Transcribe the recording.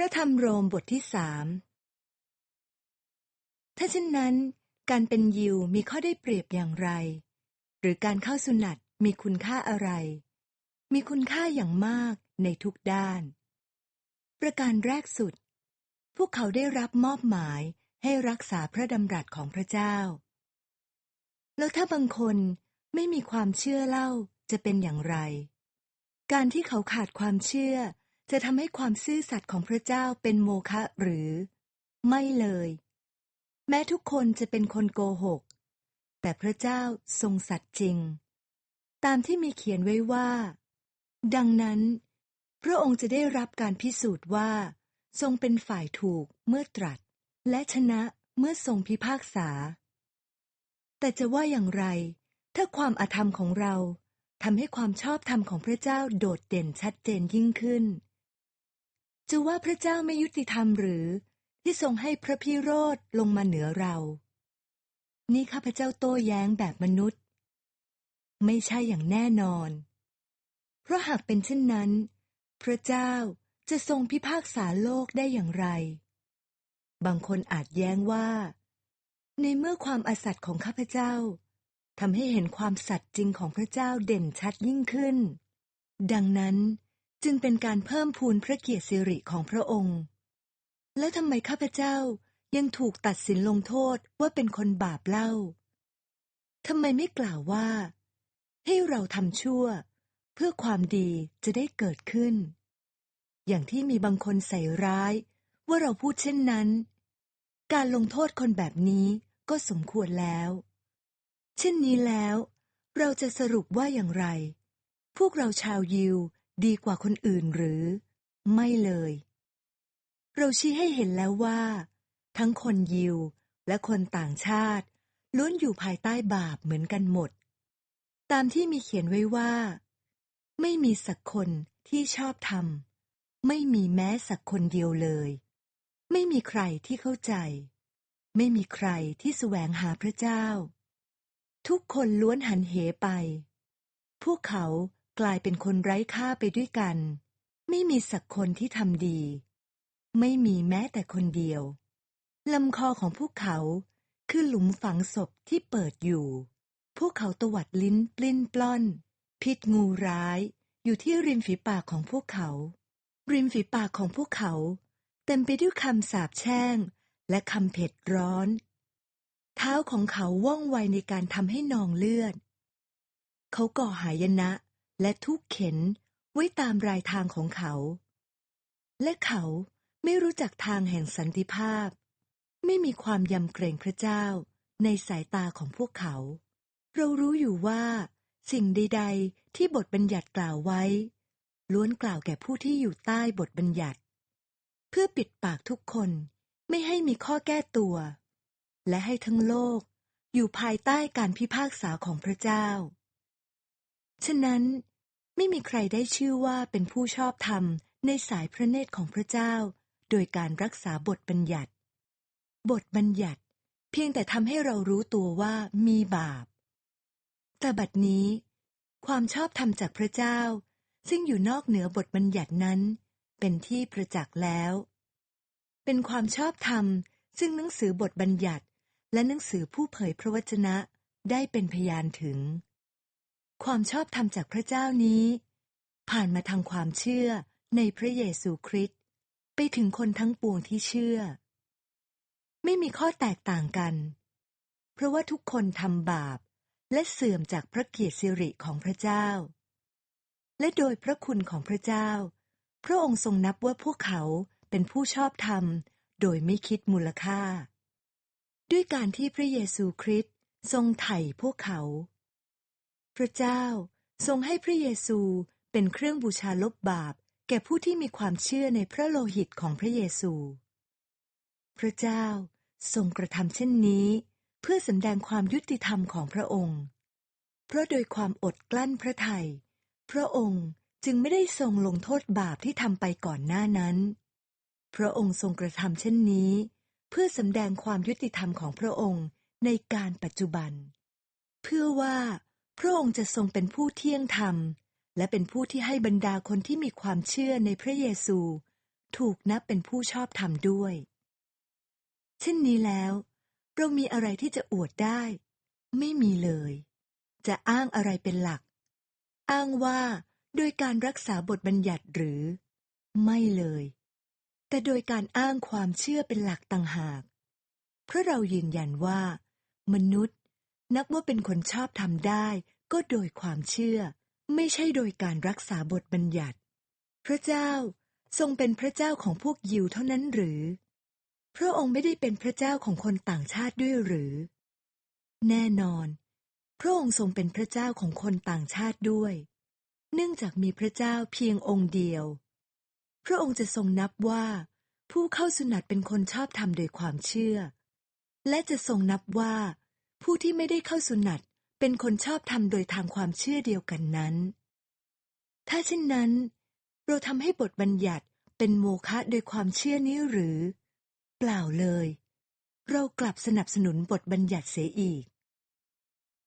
ระธรรมโรมบทที่สามถ้าเช่นนั้น การเป็นยิวมีข้อได้เปรียบอย่างไร หรือการเข้าสุนัตมีคุณค่าอะไร มีคุณค่าอย่างมากในทุกด้าน ประการแรกสุด พวกเขาได้รับมอบหมายให้รักษาพระดำรัสของพระเจ้า แล้วถ้าบางคนไม่มีความเชื่อเล่าจะเป็นอย่างไร การที่เขาขาดความเชื่อ จะทำให้ความซื่อสัตย์ของพระเจ้าเป็นโมฆะหรือ ไม่เลย แม้ทุกคนจะเป็นคนโกหก แต่พระเจ้าทรงสัตย์จริง ตามที่มีเขียนไว้ว่า ดังนั้น พระองค์จะได้รับการพิสูจน์ว่า ทรงเป็นฝ่ายถูกเมื่อตรัส และชนะเมื่อทรงพิพากษา แต่จะว่าอย่างไร ถ้าความอาธรรมของเราทำให้ความชอบธรรมของพระเจ้าโดดเด่นชัดเจนยิ่งขึ้น จะว่าพระเจ้าไม่ยุติธรรมหรือที่ทรงให้พระพิโรธลงมาเหนือเรา นี่ข้าพเจ้าโต้แย้งแบบมนุษย์ ไม่ใช่อย่างแน่นอน เพราะหากเป็นเช่นนั้น พระเจ้าจะทรงพิพากษาโลกได้อย่างไร บางคนอาจแย้งว่า ในเมื่อความอสัตย์ของข้าพเจ้าทำให้เห็นความสัตย์จริงของพระเจ้าเด่นชัดยิ่งขึ้น ดังนั้น จึงเป็นการเพิ่มพูนพระเกียรติสิริของพระองค์ และทำไมข้าพเจ้ายังถูกตัดสินลงโทษว่าเป็นคนบาปเล่าทำไมไม่กล่าวว่า ให้เราทำชั่ว เพื่อความดีจะได้เกิดขึ้น อย่างที่มีบางคนใส่ร้าย ว่าเราพูดเช่นนั้น การลงโทษคนแบบนี้ก็สมควรแล้ว เช่นนี้แล้ว เราจะสรุปว่าอย่างไร พวกเราชาวยิว ดีกว่าคนอื่นหรือ ไม่เลย เราชี้ให้เห็นแล้วว่า ทั้งคนยิวและคนต่างชาติ ล้วนอยู่ภายใต้บาปเหมือนกันหมด ตามที่มีเขียนไว้ว่า ไม่มีสักคนที่ชอบทำไม่มีแม้สักคนเดียวเลย ไม่มีใครที่เข้าใจ ไม่มีใครที่แสวงหาพระเจ้า ทุกคนล้วนหันเหไป พวกเขา กลายเป็นคนไร้ค่าไปด้วยกัน ไม่มีสักคนที่ทำดี ไม่มีแม้แต่คนเดียวลำคอของพวกเขาคือหลุมฝังศพที่เปิดอยู่ พวกเขาตวัดลิ้นปลิ้นปล้อน พิษงูร้ายอยู่ที่ริมฝีปากของพวกเขา ริมฝีปากของพวกเขา เต็มไปด้วยคำสาปแช่ง และคำเผ็ดร้อน เท้าของเขาว่องไวในการทำให้นองเลือด เขาก่อหายนะ และทุกเข็นไว้ตามรายทางของเขา และเขาไม่รู้จักทางแห่งสันติภาพ ไม่มีความยำเกรงพระเจ้าในสายตาของพวกเขา เรารู้อยู่ว่า สิ่งใดๆที่บทบัญญัติกล่าวไว้ ล้วนกล่าวแก่ผู้ที่อยู่ใต้บทบัญญัติ เพื่อปิดปากทุกคนไม่ให้มีข้อแก้ตัว และให้ทั้งโลกอยู่ภายใต้การพิพากษาของพระเจ้า ฉะนั้น ไม่มีใครได้ชื่อว่าเป็นผู้ชอบธรรมในสายพระเนตรของพระเจ้า โดยการรักษาบทบัญญัติ บทบัญญัติ เพียงแต่ทำให้เรารู้ตัวว่ามีบาป แต่บัดนี้ ความชอบธรรมจากพระเจ้า ซึ่งอยู่นอกเหนือบทบัญญัตินั้น เป็นที่ประจักษ์แล้ว เป็นความชอบธรรมซึ่งหนังสือบทบัญญัติ และหนังสือผู้เผยพระวจนะได้เป็นพยานถึง ความชอบธรรมจากพระเจ้านี้ ผ่านมาทางความเชื่อในพระเยซูคริสต์ไปถึงคนทั้งปวงที่เชื่อ ไม่มีข้อแตกต่างกัน เพราะว่าทุกคนทำบาปและเสื่อมจากพระเกียรติสิริของพระเจ้า และโดยพระคุณของพระเจ้า พระองค์ทรงนับว่าพวกเขาเป็นผู้ชอบธรรมโดยไม่คิดมูลค่า ด้วยการที่พระเยซูคริสต์ทรงไถ่พวกเขา พระเจ้าทรงให้พระเยซูเป็นเครื่องบูชาลบบาป แก่ผู้ที่มีความเชื่อในพระโลหิตของพระเยซู พระเจ้าทรงกระทำเช่นนี้ เพื่อสำแดงความยุติธรรมของพระองค์ เพราะโดยความอดกลั้นพระทยัยพระองค์จึงไม่ได้ทรงลงโทษบาปที่ทำไปก่อนหน้านั้น พระองค์ทรงกระทำเช่นนี้ เพื่อสำแดงความยุติธรรมของพระองค์ในการปัจจุบัน เพื่อว่า พระองค์จะทรงเป็นผู้เที่ยงธรรม และเป็นผู้ที่ให้บรรดาคนที่มีความเชื่อในพระเยซู ถูกนับเป็นผู้ชอบธรรมด้วย เช่นนี้แล้วเรามีอะไรที่จะอวดได้ ไม่มีเลย จะอ้างอะไรเป็นหลัก อ้างว่าโดยการรักษาบทบัญญัติหรือ ไม่เลย แต่โดยการอ้างความเชื่อเป็นหลักต่างหาก เพราะเรายืนยันว่า มนุษย์ นับว่าเป็นคนชอบทำได้ ก็โดยความเชื่อ ไม่ใช่โดยการรักษาบทบัญญัติ พระเจ้าทรงเป็นพระเจ้าของพวกยิวเท่านั้นหรือ พระองค์ไม่ได้เป็นพระเจ้าของคนต่างชาติด้วยหรือ แน่นอน พระองค์ทรงเป็นพระเจ้าของคนต่างชาติด้วย เนื่องจากมีพระเจ้าเพียงองค์เดียว พระองค์จะทรงนับว่า ผู้เข้าสุนัตเป็นคนชอบธรรมโดยความเชื่อ และจะทรงนับว่า ผู้ที่ไม่ได้เข้าสุนัตเป็นคนชอบทำโดยทางความเชื่อเดียวกันนั้น ถ้าเช่นนั้น เราทำให้บทบัญญัติเป็นโมฆะโดยความเชื่อนี้หรือ เปล่าเลย เรากลับสนับสนุนบทบัญญัติเสียอีก